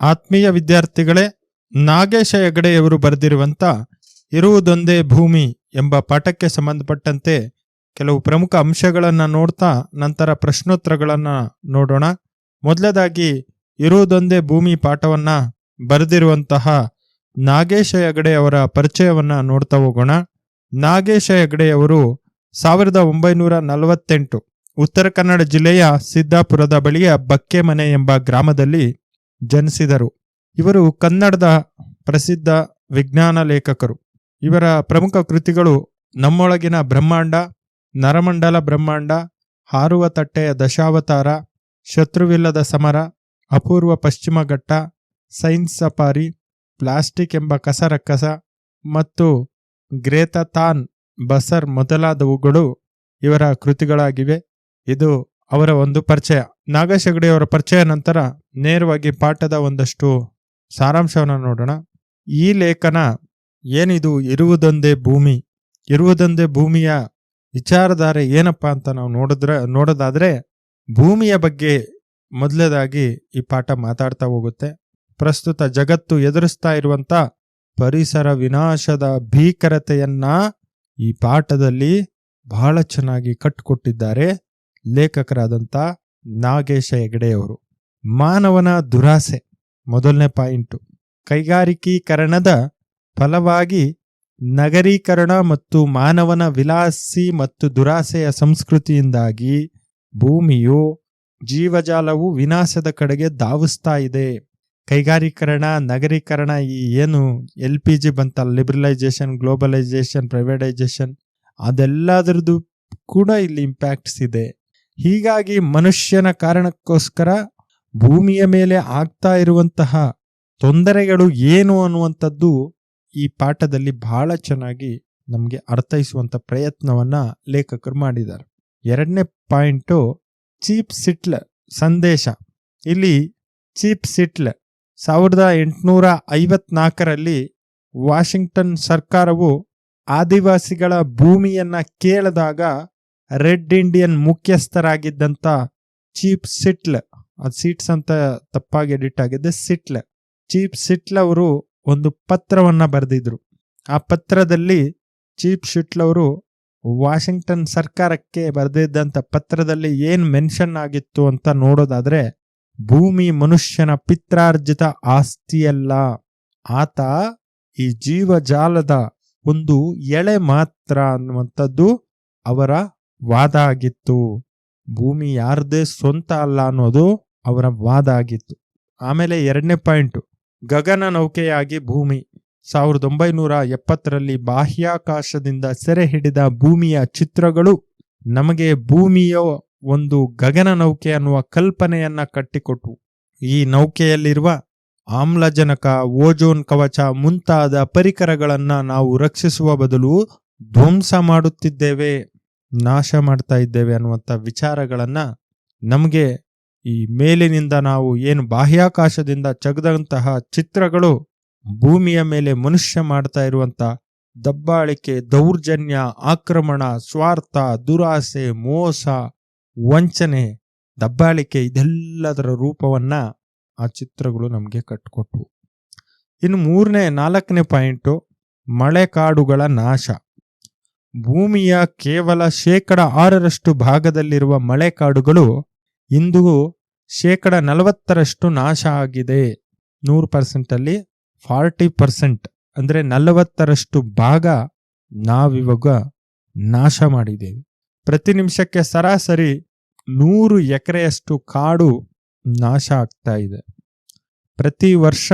ಆತ್ಮೀಯ ವಿದ್ಯಾರ್ಥಿಗಳೇ, ನಾಗೇಶ ಹೆಗಡೆಯವರು ಬರೆದಿರುವಂಥ ಇರುವುದೊಂದೇ ಭೂಮಿ ಎಂಬ ಪಾಠಕ್ಕೆ ಸಂಬಂಧಪಟ್ಟಂತೆ ಕೆಲವು ಪ್ರಮುಖ ಅಂಶಗಳನ್ನು ನೋಡ್ತಾ ನಂತರ ಪ್ರಶ್ನೋತ್ತರಗಳನ್ನು ನೋಡೋಣ. ಮೊದಲದಾಗಿ ಇರುವುದೊಂದೇ ಭೂಮಿ ಪಾಠವನ್ನು ಬರೆದಿರುವಂತಹ ನಾಗೇಶ ಹೆಗಡೆಯವರ ಪರಿಚಯವನ್ನು ನೋಡ್ತಾ ಹೋಗೋಣ. ನಾಗೇಶ ಹೆಗಡೆಯವರು ಸಾವಿರದ ಒಂಬೈನೂರ ನಲವತ್ತೆಂಟು ಉತ್ತರ ಕನ್ನಡ ಜಿಲ್ಲೆಯ ಸಿದ್ದಾಪುರದ ಬಳಿಯ ಬಕ್ಕೆಮನೆ ಎಂಬ ಗ್ರಾಮದಲ್ಲಿ ಜನಿಸಿದರು. ಇವರು ಕನ್ನಡದ ಪ್ರಸಿದ್ಧ ವಿಜ್ಞಾನ ಲೇಖಕರು. ಇವರ ಪ್ರಮುಖ ಕೃತಿಗಳು ನಮ್ಮೊಳಗಿನ ಬ್ರಹ್ಮಾಂಡ, ನರಮಂಡಲ ಬ್ರಹ್ಮಾಂಡ, ಹಾರುವ ತಟ್ಟೆಯ ದಶಾವತಾರ, ಶತ್ರುವಿಲ್ಲದ ಸಮರ, ಅಪೂರ್ವ ಪಶ್ಚಿಮ ಘಟ್ಟ, ಸೈನ್ಸ್ ಸಫಾರಿ, ಪ್ಲಾಸ್ಟಿಕ್ ಎಂಬ ಕಸರಕ್ಕಸ ಮತ್ತು ಗ್ರೇತತಾನ್ ಬಸರ್ ಮೊದಲಾದವುಗಳು ಇವರ ಕೃತಿಗಳಾಗಿವೆ. ಇದು ಅವರ ಒಂದು ಪರಿಚಯ. ನಾಗೇಶ್ ಹೆಗಡೆಯವರ ಪರಿಚಯ ನಂತರ ನೇರವಾಗಿ ಪಾಠದ ಒಂದಷ್ಟು ಸಾರಾಂಶವನ್ನು ನೋಡೋಣ. ಈ ಲೇಖನ ಏನಿದು, ಇರುವುದೊಂದೇ ಭೂಮಿ, ಇರುವುದೊಂದೇ ಭೂಮಿಯ ವಿಚಾರಧಾರೆ ಏನಪ್ಪ ಅಂತ ನಾವು ನೋಡಿದ್ರೆ, ನೋಡೋದಾದ್ರೆ ಭೂಮಿಯ ಬಗ್ಗೆ ಮೊದಲದಾಗಿ ಈ ಪಾಠ ಮಾತಾಡ್ತಾ ಹೋಗುತ್ತೆ. ಪ್ರಸ್ತುತ ಜಗತ್ತು ಎದುರಿಸ್ತಾ ಇರುವಂತ ಪರಿಸರ ವಿನಾಶದ ಭೀಕರತೆಯನ್ನ ಈ ಪಾಠದಲ್ಲಿ ಬಹಳ ಚೆನ್ನಾಗಿ ಕಟ್ಟಿಕೊಟ್ಟಿದ್ದಾರೆ ಲೇಖಕರಾದಂಥ ನಾಗೇಶ ಹೆಗಡೆಯವರು. ಮಾನವನ ದುರಾಸೆ, ಮೊದಲನೇ ಪಾಯಿಂಟು. ಕೈಗಾರಿಕೀಕರಣದ ಫಲವಾಗಿ ನಗರೀಕರಣ ಮತ್ತು ಮಾನವನ ವಿಲಾಸಿ ಮತ್ತು ದುರಾಸೆಯ ಸಂಸ್ಕೃತಿಯಿಂದಾಗಿ ಭೂಮಿಯು ಜೀವಜಾಲವು ವಿನಾಶದ ಕಡೆಗೆ ಧಾವಿಸ್ತಾ ಇದೆ. ಕೈಗಾರೀಕರಣ, ನಗರೀಕರಣ ಈ ಏನು ಎಲ್ ಪಿ ಜಿ ಬಂತಲ್ಲ, ಲಿಬ್ರಲೈಸೇಷನ್, ಗ್ಲೋಬಲೈಸೇಷನ್, ಪ್ರೈವೇಟೈಸೇಷನ್ ಅದೆಲ್ಲದರದ್ದು ಕೂಡ ಇಲ್ಲಿ ಇಂಪ್ಯಾಕ್ಟ್ಸ್ ಇದೆ. ಹೀಗಾಗಿ ಮನುಷ್ಯನ ಕಾರಣಕ್ಕೋಸ್ಕರ ಭೂಮಿಯ ಮೇಲೆ ಆಗ್ತಾ ಇರುವಂತಹ ತೊಂದರೆಗಳು ಏನು ಅನ್ನುವಂಥದ್ದು ಈ ಪಾಠದಲ್ಲಿ ಬಹಳ ಚೆನ್ನಾಗಿ ನಮಗೆ ಅರ್ಥೈಸುವಂತ ಪ್ರಯತ್ನವನ್ನ ಲೇಖಕರು ಮಾಡಿದ್ದಾರೆ. ಎರಡನೇ ಪಾಯಿಂಟು ಚೀಪ್ ಸಿಟ್ಲ್ ಸಂದೇಶ. ಇಲ್ಲಿ ಚೀಪ್ ಸಿಟ್ಲ್ ಸಾವಿರದ ಎಂಟುನೂರ ಐವತ್ನಾಲ್ಕರಲ್ಲಿ ವಾಷಿಂಗ್ಟನ್ ಸರ್ಕಾರವು ಆದಿವಾಸಿಗಳ ಭೂಮಿಯನ್ನ ಕೇಳಿದಾಗ ರೆಡ್ ಇಂಡಿಯನ್ ಮುಖ್ಯಸ್ಥರಾಗಿದ್ದಂಥ ಚೀಪ್ ಸಿಟ್ಲ್, ಅದು ಸೀಟ್ಸ್ ಅಂತ ತಪ್ಪಾಗಿ ಎಡಿಟ್ ಆಗಿದೆ, ಸಿಟ್ಲ್. ಚೀಪ್ ಸಿಟ್ಲ್ ಅವರು ಒಂದು ಪತ್ರವನ್ನ ಬರೆದಿದ್ರು. ಆ ಪತ್ರದಲ್ಲಿ ಚೀಪ್ ಸಿಟ್ಲ್ ಅವರು ವಾಷಿಂಗ್ಟನ್ ಸರ್ಕಾರಕ್ಕೆ ಬರೆದಿದ್ದಂಥ ಪತ್ರದಲ್ಲಿ ಏನು ಮೆನ್ಷನ್ ಆಗಿತ್ತು ಅಂತ ನೋಡೋದಾದ್ರೆ, ಭೂಮಿ ಮನುಷ್ಯನ ಪಿತ್ರಾರ್ಜಿತ ಆಸ್ತಿಯಲ್ಲ. ಆತ ಈ ಜೀವಜಾಲದ ಒಂದು ಎಳೆ ಮಾತ್ರ ಅನ್ನುವಂಥದ್ದು ಅವರ ವಾದ ಆಗಿತ್ತು ಭೂಮಿ ಯಾರದೇ ಸ್ವಂತ ಅಲ್ಲ ಅನ್ನೋದು ಅವರ ವಾದ ಆಗಿತ್ತು ಆಮೇಲೆ ಎರಡನೇ ಪಾಯಿಂಟ್, ಗಗನ ನೌಕೆಯಾಗಿ ಭೂಮಿ. ಸಾವಿರದ ಒಂಬೈನೂರ ಎಪ್ಪತ್ತರಲ್ಲಿ ಬಾಹ್ಯಾಕಾಶದಿಂದ ಸೆರೆ ಹಿಡಿದ ಭೂಮಿಯ ಚಿತ್ರಗಳು ನಮಗೆ ಭೂಮಿಯ ಒಂದು ಗಗನ ನೌಕೆ ಅನ್ನುವ ಕಲ್ಪನೆಯನ್ನ ಕಟ್ಟಿಕೊಟ್ಟು ಈ ನೌಕೆಯಲ್ಲಿರುವ ಆಮ್ಲಜನಕ, ಓಜೋನ್ ಕವಚ ಮುಂತಾದ ಪರಿಕರಗಳನ್ನ ನಾವು ರಕ್ಷಿಸುವ ಬದಲು ಧ್ವಂಸ ಮಾಡುತ್ತಿದ್ದೇವೆ ನಾಶ ಮಾಡ್ತಾ ಇದ್ದೇವೆ ಅನ್ನುವಂಥ ವಿಚಾರಗಳನ್ನು ನಮಗೆ ಈ ಮೇಲಿನಿಂದ ನಾವು ಏನು ಬಾಹ್ಯಾಕಾಶದಿಂದ ಚಗದಂತಹ ಚಿತ್ರಗಳು ಭೂಮಿಯ ಮೇಲೆ ಮನುಷ್ಯ ಮಾಡ್ತಾ ಇರುವಂಥ ದಬ್ಬಾಳಿಕೆ, ದೌರ್ಜನ್ಯ, ಆಕ್ರಮಣ, ಸ್ವಾರ್ಥ, ದುರಾಸೆ, ಮೋಸ, ವಂಚನೆ, ದಬ್ಬಾಳಿಕೆ ಇದೆಲ್ಲದರ ರೂಪವನ್ನ ಆ ಚಿತ್ರಗಳು ನಮಗೆ ಕಟ್ಕೊಟ್ವು. ಇನ್ನು ಮೂರನೇ, ನಾಲ್ಕನೇ ಪಾಯಿಂಟು ಮಳೆಕಾಡುಗಳ ನಾಶ. ಭೂಮಿಯ ಕೇವಲ ಶೇಕಡ ಆರರಷ್ಟು ಭಾಗದಲ್ಲಿರುವ ಮಳೆಕಾಡುಗಳು ಇಂದು ಶೇಕಡ ನಲವತ್ತರಷ್ಟು ನಾಶ ಆಗಿದೆ. ನೂರು ಪರ್ಸೆಂಟಲ್ಲಿ ಫಾರ್ಟಿ ಪರ್ಸೆಂಟ್ ಅಂದ್ರೆ ನಲವತ್ತರಷ್ಟು ಭಾಗ ನಾವಿವಾಗ ನಾಶ ಮಾಡಿದ್ದೇವೆ. ಪ್ರತಿ ನಿಮಿಷಕ್ಕೆ ಸರಾಸರಿ ನೂರು ಎಕರೆಯಷ್ಟು ಕಾಡು ನಾಶ ಆಗ್ತಾ ಇದೆ. ಪ್ರತಿ ವರ್ಷ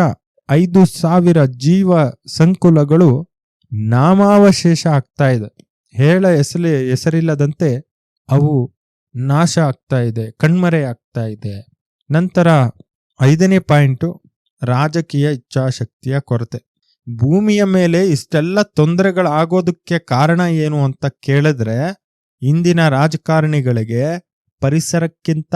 ಐದು ಸಾವಿರ ಜೀವ ಸಂಕುಲಗಳು ನಾಮಾವಶೇಷ ಆಗ್ತಾ ಇದೆ. ಹೇಳ ಹೆಸಲಿ, ಹೆಸರಿಲ್ಲದಂತೆ ಅವು ನಾಶ ಆಗ್ತಾ ಇದೆ, ಕಣ್ಮರೆ ಆಗ್ತಾ ಇದೆ. ನಂತರ ಐದನೇ ಪಾಯಿಂಟು, ರಾಜಕೀಯ ಇಚ್ಛಾಶಕ್ತಿಯ ಕೊರತೆ. ಭೂಮಿಯ ಮೇಲೆ ಇಷ್ಟೆಲ್ಲ ತೊಂದರೆಗಳಾಗೋದಕ್ಕೆ ಕಾರಣ ಏನು ಅಂತ ಕೇಳಿದ್ರೆ, ಇಂದಿನ ರಾಜಕಾರಣಿಗಳಿಗೆ ಪರಿಸರಕ್ಕಿಂತ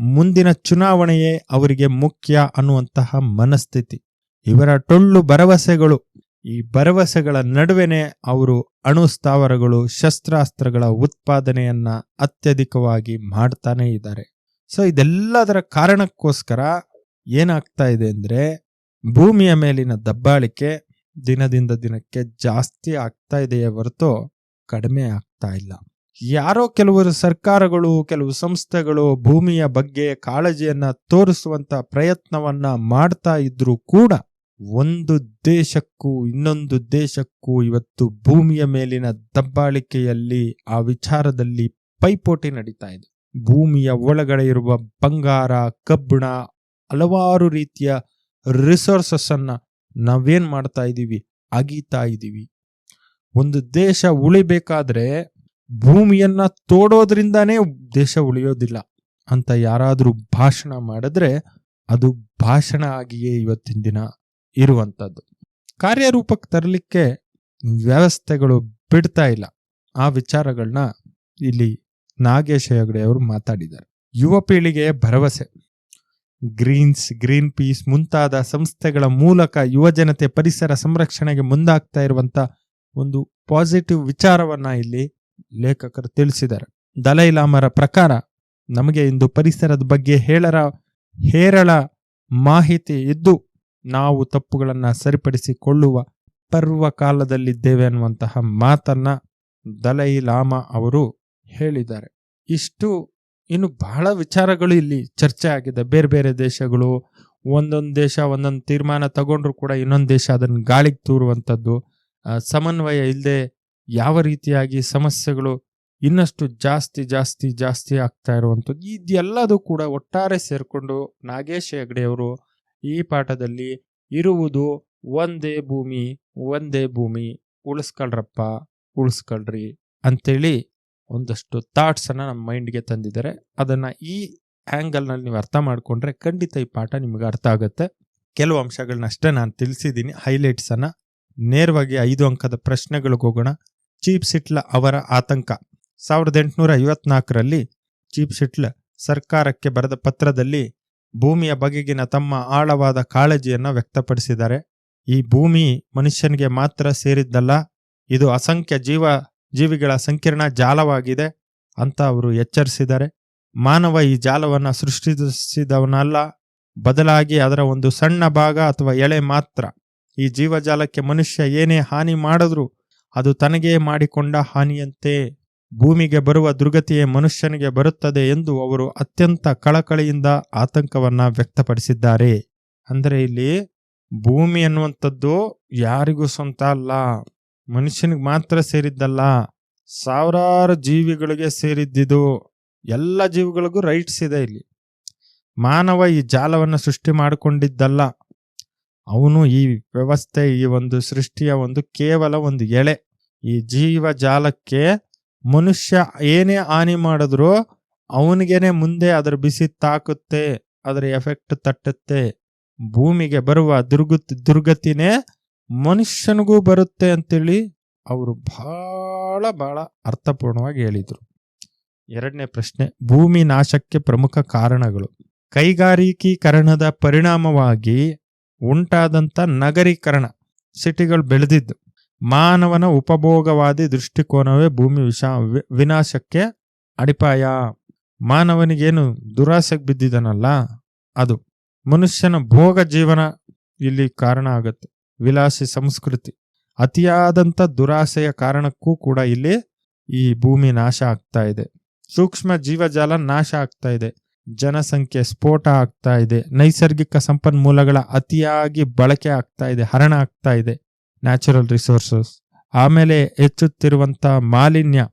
ಮುಂದಿನ ಚುನಾವಣೆಯೇ ಅವರಿಗೆ ಮುಖ್ಯ ಅನ್ನುವಂತಹ ಮನಸ್ಥಿತಿ. ಇವರ ಟೊಳ್ಳು ಭರವಸೆಗಳು ಈ ಭರವಸೆಗಳ ನಡುವೆನೆ ಅವರು ಅಣು ಸ್ಥಾವರಗಳು ಶಸ್ತ್ರಾಸ್ತ್ರಗಳ ಉತ್ಪಾದನೆಯನ್ನ ಅತ್ಯಧಿಕವಾಗಿ ಮಾಡ್ತಾನೆ ಇದ್ದಾರೆ. ಸೊ ಇದೆಲ್ಲದರ ಕಾರಣಕ್ಕೋಸ್ಕರ ಏನಾಗ್ತಾ ಇದೆ ಅಂದ್ರೆ, ಭೂಮಿಯ ಮೇಲಿನ ದಬ್ಬಾಳಿಕೆ ದಿನದಿಂದ ದಿನಕ್ಕೆ ಜಾಸ್ತಿ ಆಗ್ತಾ ಇದೆಯೇ ಹೊರತು ಕಡಿಮೆ ಆಗ್ತಾ ಇಲ್ಲ. ಯಾರೋ ಕೆಲವರು ಸರ್ಕಾರಗಳು, ಕೆಲವು ಸಂಸ್ಥೆಗಳು ಭೂಮಿಯ ಬಗ್ಗೆ ಕಾಳಜಿಯನ್ನ ತೋರಿಸುವಂತ ಪ್ರಯತ್ನವನ್ನ ಮಾಡ್ತಾ ಇದ್ರೂ ಕೂಡ ಒಂದು ದೇಶಕ್ಕೂ, ಇನ್ನೊಂದು ದೇಶಕ್ಕೂ ಇವತ್ತು ಭೂಮಿಯ ಮೇಲಿನ ದಬ್ಬಾಳಿಕೆಯಲ್ಲಿ, ಆ ವಿಚಾರದಲ್ಲಿ ಪೈಪೋಟಿ ನಡೀತಾ ಇದೆ. ಭೂಮಿಯ ಒಳಗಡೆ ಇರುವ ಬಂಗಾರ, ಕಬ್ಬಿಣ, ಹಲವಾರು ರೀತಿಯ ರಿಸೋರ್ಸಸ್ ಅನ್ನ ನಾವೇನ್ ಮಾಡ್ತಾ ಇದ್ದೀವಿ ಅಗೀತಾ ಇದ್ದೀವಿ ಒಂದು ದೇಶ ಉಳಿಬೇಕಾದ್ರೆ ಭೂಮಿಯನ್ನ ತೋಡೋದ್ರಿಂದಾನೇ ದೇಶ ಉಳಿಯೋದಿಲ್ಲ ಅಂತ ಯಾರಾದರೂ ಭಾಷಣ ಮಾಡಿದ್ರೆ ಅದು ಭಾಷಣ ಆಗಿಯೇ ಇವತ್ತಿನ ದಿನ. ಇರುವಂತದ್ದು ಕಾರ್ಯರೂಪಕ್ಕೆ ತರಲಿಕ್ಕೆ ವ್ಯವಸ್ಥೆಗಳು ಬಿಡ್ತಾ ಇಲ್ಲ. ಆ ವಿಚಾರಗಳನ್ನ ಇಲ್ಲಿ ನಾಗೇಶ ಹೆಗಡೆ ಅವರು ಮಾತಾಡಿದ್ದಾರೆ. ಯುವ ಪೀಳಿಗೆಯ ಭರವಸೆ. ಗ್ರೀನ್ಸ್, ಗ್ರೀನ್ ಪೀಸ್ ಮುಂತಾದ ಸಂಸ್ಥೆಗಳ ಮೂಲಕ ಯುವ ಜನತೆ ಪರಿಸರ ಸಂರಕ್ಷಣೆಗೆ ಮುಂದಾಗ್ತಾ ಇರುವಂತ ಒಂದು ಪಾಸಿಟಿವ್ ವಿಚಾರವನ್ನ ಇಲ್ಲಿ ಲೇಖಕರು ತಿಳಿಸಿದ್ದಾರೆ. ದಲೈಲಾಮರ ಪ್ರಕಾರ ನಮಗೆ ಇಂದು ಪರಿಸರದ ಬಗ್ಗೆ ಹೇಳರ ಹೇರಳ ಮಾಹಿತಿ ಇದ್ದು ನಾವು ತಪ್ಪುಗಳನ್ನು ಸರಿಪಡಿಸಿಕೊಳ್ಳುವ ಪರ್ವಕಾಲದಲ್ಲಿದ್ದೇವೆ ಅನ್ನುವಂತಹ ಮಾತನ್ನು ದಲೈ ಲಾಮಾ ಅವರು ಹೇಳಿದ್ದಾರೆ. ಇಷ್ಟು ಇನ್ನು ಬಹಳ ವಿಚಾರಗಳು ಇಲ್ಲಿ ಚರ್ಚೆ ಆಗಿದೆ. ಬೇರೆ ಬೇರೆ ದೇಶಗಳು ಒಂದೊಂದು ದೇಶ ಒಂದೊಂದು ತೀರ್ಮಾನ ತಗೊಂಡ್ರು ಕೂಡ ಇನ್ನೊಂದು ದೇಶ ಅದನ್ನು ಗಾಳಿಗೆ ತೂರುವಂಥದ್ದು ಸಮನ್ವಯ ಇಲ್ಲದೆ ಯಾವ ರೀತಿಯಾಗಿ ಸಮಸ್ಯೆಗಳು ಇನ್ನಷ್ಟು ಜಾಸ್ತಿ ಜಾಸ್ತಿ ಜಾಸ್ತಿ ಆಗ್ತಾ ಇರುವಂಥದ್ದು ಇದೆಲ್ಲದೂ ಕೂಡ ಒಟ್ಟಾರೆ ಸೇರಿಕೊಂಡು ನಾಗೇಶ್ ಹೆಗ್ಡೆಯವರು ಈ ಪಾಠದಲ್ಲಿ ಇರುವುದು ಒಂದೇ ಭೂಮಿ ಒಂದೇ ಭೂಮಿ, ಉಳಿಸ್ಕೊಳ್ರಪ್ಪ, ಉಳಿಸ್ಕೊಳ್ರಿ ಅಂಥೇಳಿ ಒಂದಷ್ಟು ಥಾಟ್ಸನ್ನು ನಮ್ಮ ಮೈಂಡ್ಗೆ ತಂದಿದ್ದಾರೆ. ಅದನ್ನು ಈ ಆ್ಯಂಗಲ್ನಲ್ಲಿ ನೀವು ಅರ್ಥ ಮಾಡಿಕೊಂಡ್ರೆ ಖಂಡಿತ ಈ ಪಾಠ ನಿಮಗೆ ಅರ್ಥ ಆಗುತ್ತೆ. ಕೆಲವು ಅಂಶಗಳನ್ನಷ್ಟೇ ನಾನು ತಿಳಿಸಿದ್ದೀನಿ. ಹೈಲೈಟ್ಸನ್ನು ನೇರವಾಗಿ ಐದು ಅಂಕದ ಪ್ರಶ್ನೆಗಳಿಗೆ ಹೋಗೋಣ. ಚೀಪ್ ಸಿಟ್ಲ ಅವರ ಆತಂಕ. ಸಾವಿರದ ಎಂಟುನೂರ ಐವತ್ನಾಲ್ಕರಲ್ಲಿ ಚೀಪ್ ಸಿಟ್ಲ ಸರ್ಕಾರಕ್ಕೆ ಬರೆದ ಪತ್ರದಲ್ಲಿ ಭೂಮಿಯ ಬಗೆಗಿನ ತಮ್ಮ ಆಳವಾದ ಕಾಳಜಿಯನ್ನು ವ್ಯಕ್ತಪಡಿಸಿದ್ದಾರೆ. ಈ ಭೂಮಿ ಮನುಷ್ಯನಿಗೆ ಮಾತ್ರ ಸೇರಿದ್ದಲ್ಲ, ಇದು ಅಸಂಖ್ಯ ಜೀವ, ಜೀವಿಗಳ ಸಂಕೀರ್ಣ ಜಾಲವಾಗಿದೆ ಅಂತ ಅವರು ಎಚ್ಚರಿಸಿದ್ದಾರೆ. ಮಾನವ ಈ ಜಾಲವನ್ನು ಸೃಷ್ಟಿಸಿದವನಲ್ಲ, ಬದಲಾಗಿ ಅದರ ಒಂದು ಸಣ್ಣ ಭಾಗ ಅಥವಾ ಎಳೆ ಮಾತ್ರ. ಈ ಜೀವಜಾಲಕ್ಕೆ ಮನುಷ್ಯ ಏನೇ ಹಾನಿ ಮಾಡಿದ್ರೂ ಅದು ತನಗೇ ಮಾಡಿಕೊಂಡ ಹಾನಿಯಂತೆ. ಭೂಮಿಗೆ ಬರುವ ದುರ್ಗತಿಯೇ ಮನುಷ್ಯನಿಗೆ ಬರುತ್ತದೆ ಎಂದು ಅವರು ಅತ್ಯಂತ ಕಳಕಳಿಯಿಂದ ಆತಂಕವನ್ನ ವ್ಯಕ್ತಪಡಿಸಿದ್ದಾರೆ. ಅಂದರೆ ಇಲ್ಲಿ ಭೂಮಿ ಅನ್ನುವಂಥದ್ದು ಯಾರಿಗೂ ಸ್ವಂತ ಅಲ್ಲ, ಮನುಷ್ಯನಿಗೆ ಮಾತ್ರ ಸೇರಿದ್ದಲ್ಲ, ಸಾವಿರಾರು ಜೀವಿಗಳಿಗೆ ಸೇರಿದ್ದಿದು, ಎಲ್ಲ ಜೀವಿಗಳಿಗೂ ರೈಟ್ಸ್ ಇದೆ ಇಲ್ಲಿ. ಮಾನವ ಈ ಜಾಲವನ್ನು ಸೃಷ್ಟಿ ಮಾಡಿಕೊಂಡಿದ್ದಲ್ಲ. ಅವನು ಈ ವ್ಯವಸ್ಥೆ, ಈ ಒಂದು ಸೃಷ್ಟಿಯ ಒಂದು ಕೇವಲ ಒಂದು ಎಳೆ. ಈ ಜೀವ ಜಾಲಕ್ಕೆ ಮನುಷ್ಯ ಏನೇ ಹಾನಿ ಮಾಡಿದ್ರೂ ಅವನಿಗೇನೆ ಮುಂದೆ ಅದರ ಬಿಸಿ ತಾಕುತ್ತೆ, ಅದರ ಎಫೆಕ್ಟ್ ತಟ್ಟುತ್ತೆ. ಭೂಮಿಗೆ ಬರುವ ದುರ್ಗತಿ, ದುರ್ಗತಿನೇ ಮನುಷ್ಯನಿಗೂ ಬರುತ್ತೆ ಅಂತೇಳಿ ಅವರು ಬಹಳ ಬಹಳ ಅರ್ಥಪೂರ್ಣವಾಗಿ ಹೇಳಿದರು. ಎರಡನೇ ಪ್ರಶ್ನೆ, ಭೂಮಿ ನಾಶಕ್ಕೆ ಪ್ರಮುಖ ಕಾರಣಗಳು. ಕೈಗಾರಿಕೀಕರಣದ ಪರಿಣಾಮವಾಗಿ ಉಂಟಾದಂಥ ನಗರೀಕರಣ, ಸಿಟಿಗಳು ಬೆಳೆದಿದ್ದು. ಮಾನವನ ಉಪಭೋಗವಾದಿ ದೃಷ್ಟಿಕೋನವೇ ಭೂಮಿ ವಿಷ ವಿನಾಶಕ್ಕೆ ಅಡಿಪಾಯ. ಮಾನವನಿಗೇನು ದುರಾಸೆಗೆ ಬಿದ್ದಿದನಲ್ಲ, ಅದು ಮನುಷ್ಯನ ಭೋಗ ಜೀವನ ಇಲ್ಲಿ ಕಾರಣ ಆಗುತ್ತೆ. ವಿಲಾಸಿ ಸಂಸ್ಕೃತಿ. ಅತಿಯಾದಂಥ ದುರಾಸೆಯ ಕಾರಣಕ್ಕೂ ಕೂಡ ಇಲ್ಲಿ ಈ ಭೂಮಿ ನಾಶ ಆಗ್ತಾ ಇದೆ. ಸೂಕ್ಷ್ಮ ಜೀವಜಾಲ ನಾಶ ಆಗ್ತಾ ಇದೆ. ಜನಸಂಖ್ಯೆ ಸ್ಫೋಟ ಆಗ್ತಾ ಇದೆ. ನೈಸರ್ಗಿಕ ಸಂಪನ್ಮೂಲಗಳ ಅತಿಯಾಗಿ ಬಳಕೆ ಆಗ್ತಾ ಇದೆ, ಹರಣ ಆಗ್ತಾ ಇದೆ. ನ್ಯಾಚುರಲ್ ರಿಸೋರ್ಸಸ್ ಆಮೇಲೆ ಹೆಚ್ಚುತ್ತಿರುವಂಥ ಮಾಲಿನ್ಯ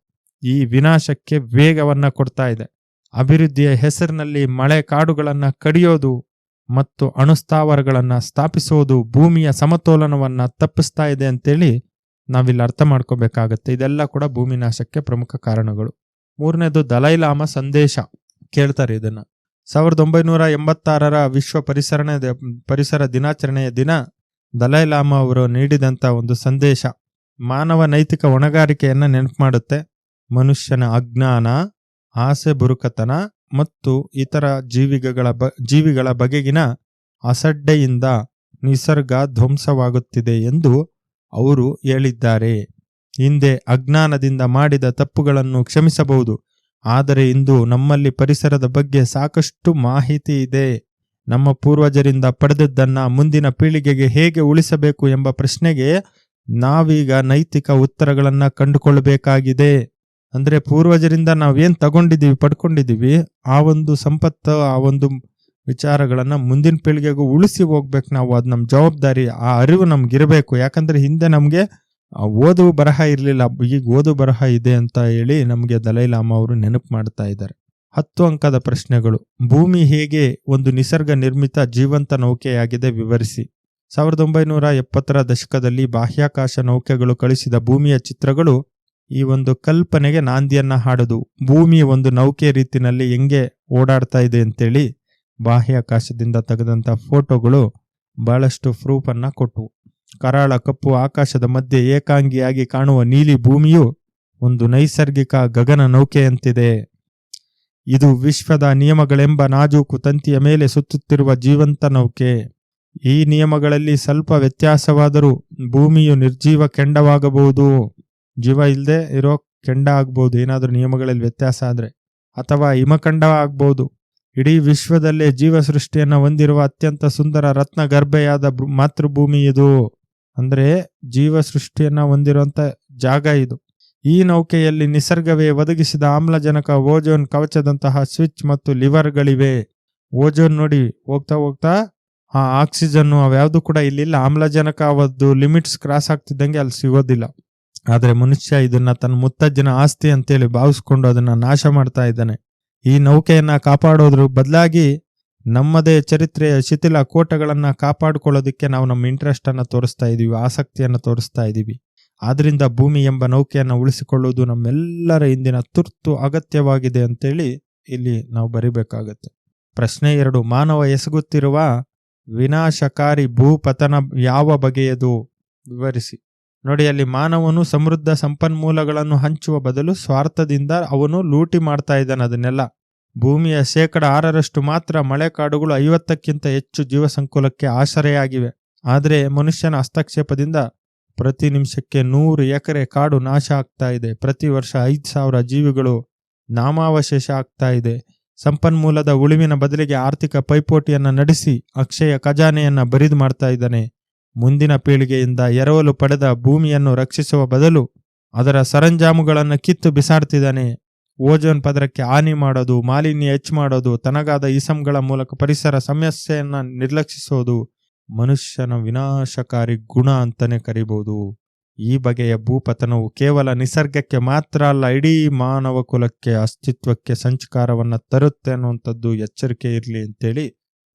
ಈ ವಿನಾಶಕ್ಕೆ ವೇಗವನ್ನು ಕೊಡ್ತಾ ಇದೆ. ಅಭಿವೃದ್ಧಿಯ ಹೆಸರಿನಲ್ಲಿ ಮಳೆ ಕಾಡುಗಳನ್ನು ಕಡಿಯೋದು ಮತ್ತು ಅಣುಸ್ಥಾವರಗಳನ್ನು ಸ್ಥಾಪಿಸೋದು ಭೂಮಿಯ ಸಮತೋಲನವನ್ನು ತಪ್ಪಿಸ್ತಾ ಇದೆ ಅಂತೇಳಿ ನಾವಿಲ್ಲಿ ಅರ್ಥ ಮಾಡ್ಕೋಬೇಕಾಗತ್ತೆ. ಇದೆಲ್ಲ ಕೂಡ ಭೂಮಿ ನಾಶಕ್ಕೆ ಪ್ರಮುಖ ಕಾರಣಗಳು. ಮೂರನೇದು ದಲೈಲಾಮ ಸಂದೇಶ ಕೇಳ್ತಾರೆ ಇದನ್ನು. ಸಾವಿರದ ಒಂಬೈನೂರ ಎಂಬತ್ತಾರರ ವಿಶ್ವ ಪರಿಸರಣ ಪರಿಸರ ದಿನಾಚರಣೆಯ ದಿನ ದಲೈಲಾಮ ಅವರು ನೀಡಿದಂಥ ಒಂದು ಸಂದೇಶ ಮಾನವ ನೈತಿಕ ಹೊಣೆಗಾರಿಕೆಯನ್ನು ನೆನಪು ಮಾಡುತ್ತೆ. ಮನುಷ್ಯನ ಅಜ್ಞಾನ, ಆಸೆ ಬುರುಕತನ ಮತ್ತು ಇತರ ಜೀವಿಗಳ ಬ, ಜೀವಿಗಳ ಬಗೆಗಿನ ಅಸಡ್ಡೆಯಿಂದ ನಿಸರ್ಗ ಧ್ವಂಸವಾಗುತ್ತಿದೆ ಎಂದು ಅವರು ಹೇಳಿದ್ದಾರೆ. ಹಿಂದೆ ಅಜ್ಞಾನದಿಂದ ಮಾಡಿದ ತಪ್ಪುಗಳನ್ನು ಕ್ಷಮಿಸಬಹುದು, ಆದರೆ ಇಂದು ನಮ್ಮಲ್ಲಿ ಪರಿಸರದ ಬಗ್ಗೆ ಸಾಕಷ್ಟು ಮಾಹಿತಿ ಇದೆ. ನಮ್ಮ ಪೂರ್ವಜರಿಂದ ಪಡೆದದ್ದನ್ನು ಮುಂದಿನ ಪೀಳಿಗೆಗೆ ಹೇಗೆ ಉಳಿಸಬೇಕು ಎಂಬ ಪ್ರಶ್ನೆಗೆ ನಾವೀಗ ನೈತಿಕ ಉತ್ತರಗಳನ್ನು ಕಂಡುಕೊಳ್ಳಬೇಕಾಗಿದೆ. ಅಂದರೆ ಪೂರ್ವಜರಿಂದ ನಾವೇನು ತಗೊಂಡಿದ್ದೀವಿ, ಪಡ್ಕೊಂಡಿದ್ದೀವಿ, ಆ ಒಂದು ಸಂಪತ್ತು, ಆ ಒಂದು ವಿಚಾರಗಳನ್ನು ಮುಂದಿನ ಪೀಳಿಗೆಗೂ ಉಳಿಸಿ ಹೋಗ್ಬೇಕು ನಾವು. ಅದು ನಮ್ಮ ಜವಾಬ್ದಾರಿ, ಆ ಅರಿವು ನಮಗಿರಬೇಕು. ಯಾಕಂದರೆ ಹಿಂದೆ ನಮಗೆ ಓದು ಬರಹ ಇರಲಿಲ್ಲ. ಈಗ ಓದು ಬರಹ ಇದೆ ಅಂತ ಹೇಳಿ ನಮಗೆ ದಲೈಲಾಮ ಅವರು ನೆನಪು ಮಾಡ್ತಾ ಇದ್ದಾರೆ. ಹತ್ತು ಅಂಕದ ಪ್ರಶ್ನೆಗಳು. ಭೂಮಿ ಹೇಗೆ ಒಂದು ನಿಸರ್ಗ ನಿರ್ಮಿತ ಜೀವಂತ ನೌಕೆಯಾಗಿದೆ ವಿವರಿಸಿ. ಸಾವಿರದ ಒಂಬೈನೂರ ಎಪ್ಪತ್ತರ ದಶಕದಲ್ಲಿ ಬಾಹ್ಯಾಕಾಶ ನೌಕೆಗಳು ಕಳಿಸಿದ ಭೂಮಿಯ ಚಿತ್ರಗಳು ಈ ಒಂದು ಕಲ್ಪನೆಗೆ ನಾಂದಿಯನ್ನ ಹಾಡದು. ಭೂಮಿ ಒಂದು ನೌಕೆ ರೀತಿನಲ್ಲಿ ಹೆಂಗೆ ಓಡಾಡ್ತಾ ಇದೆ ಅಂತೇಳಿ ಬಾಹ್ಯಾಕಾಶದಿಂದ ತೆಗೆದಂತ ಫೋಟೋಗಳು ಬಹಳಷ್ಟು ಪ್ರೂಫನ್ನು ಕೊಟ್ಟವು ಕರಾಳ ಕಪ್ಪು ಆಕಾಶದ ಮಧ್ಯೆ ಏಕಾಂಗಿಯಾಗಿ ಕಾಣುವ ನೀಲಿ ಭೂಮಿಯು ಒಂದು ನೈಸರ್ಗಿಕ ಗಗನ ನೌಕೆಯಂತಿದೆ. ಇದು ವಿಶ್ವದ ನಿಯಮಗಳೆಂಬ ನಾಜೂಕು ತಂತಿಯ ಮೇಲೆ ಸುತ್ತುತ್ತಿರುವ ಜೀವಂತ ನೌಕೆ. ಈ ನಿಯಮಗಳಲ್ಲಿ ಸ್ವಲ್ಪ ವ್ಯತ್ಯಾಸವಾದರೂ ಭೂಮಿಯು ನಿರ್ಜೀವ ಕೆಂಡವಾಗಬಹುದು. ಜೀವ ಇಲ್ಲದೆ ಇರೋ ಕೆಂಡ ಆಗ್ಬೋದು ಏನಾದರೂ ನಿಯಮಗಳಲ್ಲಿ ವ್ಯತ್ಯಾಸ ಆದರೆ ಅಥವಾ ಹಿಮಖಂಡ ಆಗ್ಬೋದು ಇಡೀ ವಿಶ್ವದಲ್ಲೇ ಜೀವ ಸೃಷ್ಟಿಯನ್ನು ಹೊಂದಿರುವ ಅತ್ಯಂತ ಸುಂದರ ರತ್ನ ಗರ್ಭೆಯಾದ ಮಾತೃಭೂಮಿ ಇದು. ಅಂದರೆ ಜೀವ ಸೃಷ್ಟಿಯನ್ನು ಹೊಂದಿರುವಂಥ ಜಾಗ ಇದು. ಈ ನೌಕೆಯಲ್ಲಿ ನಿಸರ್ಗವೇ ಒದಗಿಸಿದ ಆಮ್ಲಜನಕ ಓಜೋನ್ ಕವಚದಂತಹ ಸ್ವಿಚ್ ಮತ್ತು ಲಿವರ್ಗಳಿವೆ. ಓಜೋನ್ ನೋಡಿ ಹೋಗ್ತಾ ಹೋಗ್ತಾ ಆ ಆಕ್ಸಿಜನ್ ಅವ್ಯಾವುದು ಕೂಡ ಇಲ್ಲಿಲ್ಲ. ಆಮ್ಲಜನಕ ಅವದ್ದು ಲಿಮಿಟ್ಸ್ ಕ್ರಾಸ್ ಆಗ್ತಿದ್ದಂಗೆ ಅಲ್ಲಿ ಸಿಗೋದಿಲ್ಲ. ಆದರೆ ಮನುಷ್ಯ ಇದನ್ನ ತನ್ನ ಮುತ್ತಜ್ಜನ ಆಸ್ತಿ ಅಂತೇಳಿ ಭಾವಿಸ್ಕೊಂಡು ಅದನ್ನ ನಾಶ ಮಾಡ್ತಾ ಇದ್ದಾನೆ. ಈ ನೌಕೆಯನ್ನ ಕಾಪಾಡೋದ್ರ ಬದಲಾಗಿ ನಮ್ಮದೇ ಚರಿತ್ರೆಯ ಶಿಥಿಲ ಕೋಟಗಳನ್ನ ಕಾಪಾಡಿಕೊಳ್ಳೋದಕ್ಕೆ ನಾವು ನಮ್ಮ ಇಂಟ್ರೆಸ್ಟ್ ಅನ್ನ ತೋರಿಸ್ತಾ ಇದೀವಿ, ಆಸಕ್ತಿಯನ್ನ ತೋರಿಸ್ತಾ ಇದೀವಿ. ಆದ್ರಿಂದ ಭೂಮಿ ಎಂಬ ನೌಕೆಯನ್ನು ಉಳಿಸಿಕೊಳ್ಳುವುದು ನಮ್ಮೆಲ್ಲರ ಇಂದಿನ ತುರ್ತು ಅಗತ್ಯವಾಗಿದೆ ಅಂತೇಳಿ ಇಲ್ಲಿ ನಾವು ಬರಿಬೇಕಾಗತ್ತೆ. ಪ್ರಶ್ನೆ ಎರಡು, ಮಾನವ ಎಸಗುತ್ತಿರುವ ವಿನಾಶಕಾರಿ ಭೂಪತನ ಯಾವ ಬಗೆಯದು? ವಿವರಿಸಿ. ನೋಡಿ, ಅಲ್ಲಿ ಮಾನವನು ಸಮೃದ್ಧ ಸಂಪನ್ಮೂಲಗಳನ್ನು ಹಂಚುವ ಬದಲು ಸ್ವಾರ್ಥದಿಂದ ಅವನು ಲೂಟಿ ಮಾಡ್ತಾ ಇದ್ದಾನೆ ಅದನ್ನೆಲ್ಲ. ಭೂಮಿಯ ಶೇಕಡ ಆರರಷ್ಟು ಮಾತ್ರ ಮಳೆಕಾಡುಗಳು ಐವತ್ತಕ್ಕಿಂತ ಹೆಚ್ಚು ಜೀವಸಂಕುಲಕ್ಕೆ ಆಶ್ರಯಾಗಿವೆ ಆದರೆ ಮನುಷ್ಯನ ಹಸ್ತಕ್ಷೇಪದಿಂದ ಪ್ರತಿ ನಿಮಿಷಕ್ಕೆ ನೂರು ಎಕರೆ ಕಾಡು ನಾಶ ಆಗ್ತಾ ಇದೆ. ಪ್ರತಿ ವರ್ಷ ಐದು ಸಾವಿರ ಜೀವಿಗಳು ನಾಮಾವಶೇಷ ಆಗ್ತಾ ಇದೆ. ಸಂಪನ್ಮೂಲದ ಉಳಿವಿನ ಬದಲಿಗೆ ಆರ್ಥಿಕ ಪೈಪೋಟಿಯನ್ನು ನಡೆಸಿ ಅಕ್ಷಯ ಖಜಾನೆಯನ್ನು ಬರಿದು ಮಾಡ್ತಾ ಇದ್ದಾನೆ. ಮುಂದಿನ ಪೀಳಿಗೆಯಿಂದ ಎರವಲು ಪಡೆದ ಭೂಮಿಯನ್ನು ರಕ್ಷಿಸುವ ಬದಲು ಅದರ ಸರಂಜಾಮುಗಳನ್ನು ಕಿತ್ತು ಬಿಸಾಡ್ತಿದ್ದಾನೆ. ಓಜೋನ್ ಪದರಕ್ಕೆ ಹಾನಿ ಮಾಡೋದು, ಮಾಲಿನ್ಯ ಹೆಚ್ಚು ಮಾಡೋದು, ತನಗಾದ ಇಸಂಗಳ ಮೂಲಕ ಪರಿಸರ ಸಮಸ್ಯೆಯನ್ನು ನಿರ್ಲಕ್ಷಿಸೋದು ಮನುಷ್ಯನ ವಿನಾಶಕಾರಿ ಗುಣ ಅಂತಾನೆ ಕರಿಬಹುದು ಈ ಬಗೆಯ ಭೂಪತನವು ಕೇವಲ ನಿಸರ್ಗಕ್ಕೆ ಮಾತ್ರ ಅಲ್ಲ, ಇಡೀ ಮಾನವ ಕುಲಕ್ಕೆ, ಅಸ್ತಿತ್ವಕ್ಕೆ ಸಂಚಕಾರವನ್ನ ತರುತ್ತೆ ಅನ್ನುವಂಥದ್ದು ಎಚ್ಚರಿಕೆ ಇರಲಿ ಅಂತೇಳಿ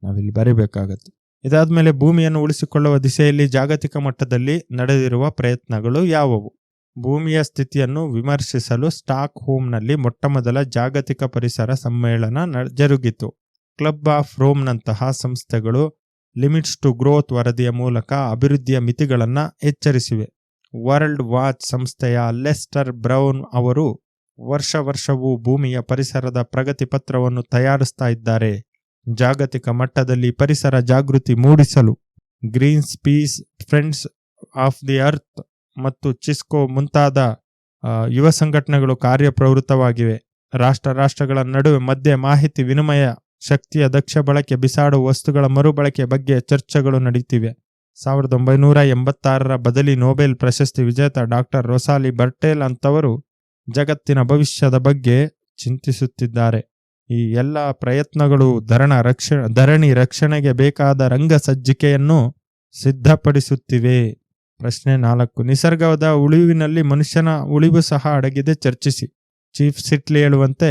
ನಾವಿಲ್ಲಿ ಬರೀಬೇಕಾಗತ್ತೆ. ಇದಾದ್ಮೇಲೆ ಭೂಮಿಯನ್ನು ಉಳಿಸಿಕೊಳ್ಳುವ ದಿಸೆಯಲ್ಲಿ ಜಾಗತಿಕ ಮಟ್ಟದಲ್ಲಿ ನಡೆದಿರುವ ಪ್ರಯತ್ನಗಳು ಯಾವುವು? ಭೂಮಿಯ ಸ್ಥಿತಿಯನ್ನು ವಿಮರ್ಶಿಸಲು ಸ್ಟಾಕ್ ಹೋಮ್ನಲ್ಲಿ ಮೊಟ್ಟಮೊದಲ ಜಾಗತಿಕ ಪರಿಸರ ಸಮ್ಮೇಳನ ಜರುಗಿತು. ಕ್ಲಬ್ ಆಫ್ ರೋಮ್ನಂತಹ ಸಂಸ್ಥೆಗಳು ಲಿಮಿಟ್ಸ್ ಟು ಗ್ರೋತ್ ವರದಿಯ ಮೂಲಕ ಅಭಿವೃದ್ಧಿಯ ಮಿತಿಗಳನ್ನು ಎಚ್ಚರಿಸಿವೆ. ವರ್ಲ್ಡ್ ವಾಚ್ ಸಂಸ್ಥೆಯ ಲೆಸ್ಟರ್ ಬ್ರೌನ್ ಅವರು ವರ್ಷ ವರ್ಷವೂ ಭೂಮಿಯ ಪರಿಸರದ ಪ್ರಗತಿ ಪತ್ರವನ್ನು ತಯಾರಿಸ್ತಾ ಇದ್ದಾರೆ. ಜಾಗತಿಕ ಮಟ್ಟದಲ್ಲಿ ಪರಿಸರ ಜಾಗೃತಿ ಮೂಡಿಸಲು Greenpeace friends of the earth ಮತ್ತು ಚಿಸ್ಕೋ ಮುಂತಾದ ಯುವ ಸಂಘಟನೆಗಳು ಕಾರ್ಯಪ್ರವೃತ್ತವಾಗಿವೆ. ರಾಷ್ಟ್ರ ರಾಷ್ಟ್ರಗಳ ನಡುವೆ ಮಧ್ಯೆ ಮಾಹಿತಿ ವಿನಿಮಯ ಶಕ್ತಿಯ ದಕ್ಷ ಬಳಕೆ, ಬಿಸಾಡುವ ವಸ್ತುಗಳ ಮರುಬಳಕೆ ಬಗ್ಗೆ ಚರ್ಚೆಗಳು ನಡೆಯುತ್ತಿವೆ ಸಾವಿರದ ಒಂಬೈನೂರ ಎಂಬತ್ತಾರರ ಬದಲಿ ನೊಬೆಲ್ ಪ್ರಶಸ್ತಿ ವಿಜೇತ ಡಾಕ್ಟರ್ ರೊಸಾಲಿ ಬರ್ಟೇಲ್ ಅಂತವರು ಜಗತ್ತಿನ ಭವಿಷ್ಯದ ಬಗ್ಗೆ ಚಿಂತಿಸುತ್ತಿದ್ದಾರೆ. ಈ ಎಲ್ಲ ಪ್ರಯತ್ನಗಳು ಧರಣ ರಕ್ಷ, ಧರಣಿ ರಕ್ಷಣೆಗೆ ಬೇಕಾದ ರಂಗ ಸಜ್ಜಿಕೆಯನ್ನು ಸಿದ್ಧಪಡಿಸುತ್ತಿವೆ. ಪ್ರಶ್ನೆ ನಾಲ್ಕು, ನಿಸರ್ಗದ ಉಳಿವಿನಲ್ಲಿ ಮನುಷ್ಯನ ಉಳಿವು ಸಹ ಅಡಗಿದೆ, ಚರ್ಚಿಸಿ. ಚೀಫ್ ಸಿಟ್ಲಿ ಹೇಳುವಂತೆ,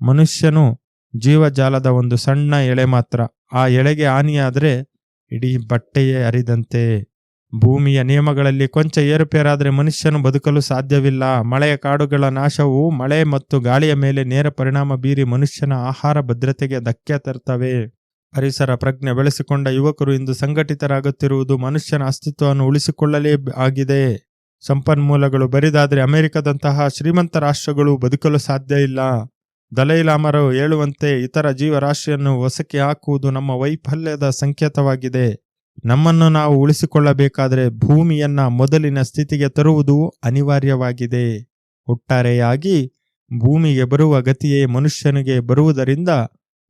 ಮನುಷ್ಯನು ಜೀವಜಾಲದ ಒಂದು ಸಣ್ಣ ಎಳೆ ಮಾತ್ರ. ಆ ಎಳೆಗೆ ಹಾನಿಯಾದರೆ ಇಡೀ ಬಟ್ಟೆಯೇ ಅರಿದಂತೆ ಭೂಮಿಯ ನಿಯಮಗಳಲ್ಲಿ ಕೊಂಚ ಏರುಪೇರಾದರೆ ಮನುಷ್ಯನು ಬದುಕಲು ಸಾಧ್ಯವಿಲ್ಲ. ಮಳೆಯ ಕಾಡುಗಳ ನಾಶವು ಮಳೆ ಮತ್ತು ಗಾಳಿಯ ಮೇಲೆ ನೇರ ಪರಿಣಾಮ ಬೀರಿ ಮನುಷ್ಯನ ಆಹಾರ ಭದ್ರತೆಗೆ ಧಕ್ಕೆ ತರ್ತವೆ. ಪರಿಸರ ಪ್ರಜ್ಞೆ ಬೆಳೆಸಿಕೊಂಡ ಯುವಕರು ಇಂದು ಸಂಘಟಿತರಾಗುತ್ತಿರುವುದು ಮನುಷ್ಯನ ಅಸ್ತಿತ್ವವನ್ನು ಉಳಿಸಿಕೊಳ್ಳಲೇ ಆಗಿದೆ. ಸಂಪನ್ಮೂಲಗಳು ಬರಿದಾದರೆ ಅಮೆರಿಕದಂತಹ ಶ್ರೀಮಂತ ರಾಷ್ಟ್ರಗಳು ಬದುಕಲು ಸಾಧ್ಯ ಇಲ್ಲ. ದಲೈಲಾಮರು ಹೇಳುವಂತೆ ಇತರ ಜೀವರಾಶಿಯನ್ನು ಹೊಸಕಿ ಹಾಕುವುದು ನಮ್ಮ ವೈಫಲ್ಯದ ಸಂಕೇತವಾಗಿದೆ. ನಮ್ಮನ್ನು ನಾವು ಉಳಿಸಿಕೊಳ್ಳಬೇಕಾದರೆ ಭೂಮಿಯನ್ನ ಮೊದಲಿನ ಸ್ಥಿತಿಗೆ ತರುವುದು ಅನಿವಾರ್ಯವಾಗಿದೆ. ಒಟ್ಟಾರೆಯಾಗಿ ಭೂಮಿಗೆ ಬರುವ ಗತಿಯೇ ಮನುಷ್ಯನಿಗೆ ಬರುವುದರಿಂದ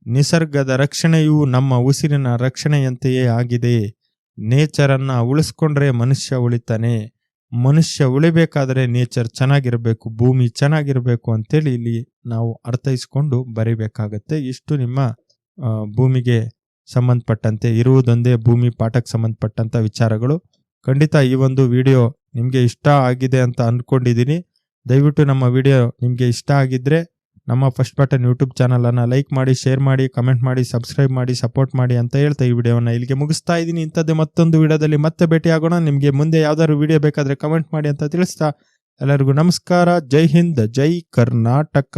ನಿಸರ್ಗದ ರಕ್ಷಣೆಯು ನಮ್ಮ ಉಸಿರಿನ ರಕ್ಷಣೆಯಂತೆಯೇ ಆಗಿದೆ. ನೇಚರನ್ನ ಉಳಿಸ್ಕೊಂಡ್ರೆ ಮನುಷ್ಯ ಉಳಿತಾನೆ. ಮನುಷ್ಯ ಉಳಿಬೇಕಾದ್ರೆ ನೇಚರ್ ಚೆನ್ನಾಗಿರಬೇಕು, ಭೂಮಿ ಚೆನ್ನಾಗಿರಬೇಕು ಅಂತೇಳಿ ಇಲ್ಲಿ ನಾವು ಅರ್ಥೈಸ್ಕೊಂಡು ಬರಿಬೇಕಾಗತ್ತೆ. ಇಷ್ಟು ನಿಮ್ಮ ಭೂಮಿಗೆ ಸಂಬಂಧಪಟ್ಟಂತೆ, ಇರುವುದೊಂದೇ ಭೂಮಿ ಪಾಠಕ್ಕೆ ಸಂಬಂಧಪಟ್ಟಂತ ವಿಚಾರಗಳು. ಖಂಡಿತ ಈ ಒಂದು ವಿಡಿಯೋ ನಿಮಗೆ ಇಷ್ಟ ಆಗಿದೆ ಅಂತ ಅಂದ್ಕೊಂಡಿದ್ದೀನಿ ದಯವಿಟ್ಟು ನಮ್ಮ ವಿಡಿಯೋ ನಿಮಗೆ ಇಷ್ಟ ಆಗಿದ್ರೆ ನಮ್ಮ ಫಸ್ಟ್ ಬಟನ್ ಯೂಟ್ಯೂಬ್ ಚಾನಲನ್ನು ಲೈಕ್ ಮಾಡಿ ಶೇರ್ ಮಾಡಿ ಕಮೆಂಟ್ ಮಾಡಿ ಸಬ್ಸ್ಕ್ರೈಬ್ ಮಾಡಿ ಸಪೋರ್ಟ್ ಮಾಡಿ ಅಂತ ಹೇಳ್ತಾ ಈ ವಿಡಿಯೋನ ಇಲ್ಲಿಗೆ ಮುಗಿಸ್ತಾ ಇದ್ದೀನಿ. ಇಂಥದ್ದೇ ಮತ್ತೊಂದು ವಿಡಿಯೋದಲ್ಲಿ ಮತ್ತೆ ಭೇಟಿಯಾಗೋಣ. ನಿಮಗೆ ಮುಂದೆ ಯಾವ್ದಾದ್ರು ವಿಡಿಯೋ ಬೇಕಾದ್ರೆ ಕಮೆಂಟ್ ಮಾಡಿ ಅಂತ ತಿಳಿಸ್ತಾ ಎಲ್ಲರಿಗೂ ನಮಸ್ಕಾರ. ಜೈ ಹಿಂದ್, ಜೈ ಕರ್ನಾಟಕ.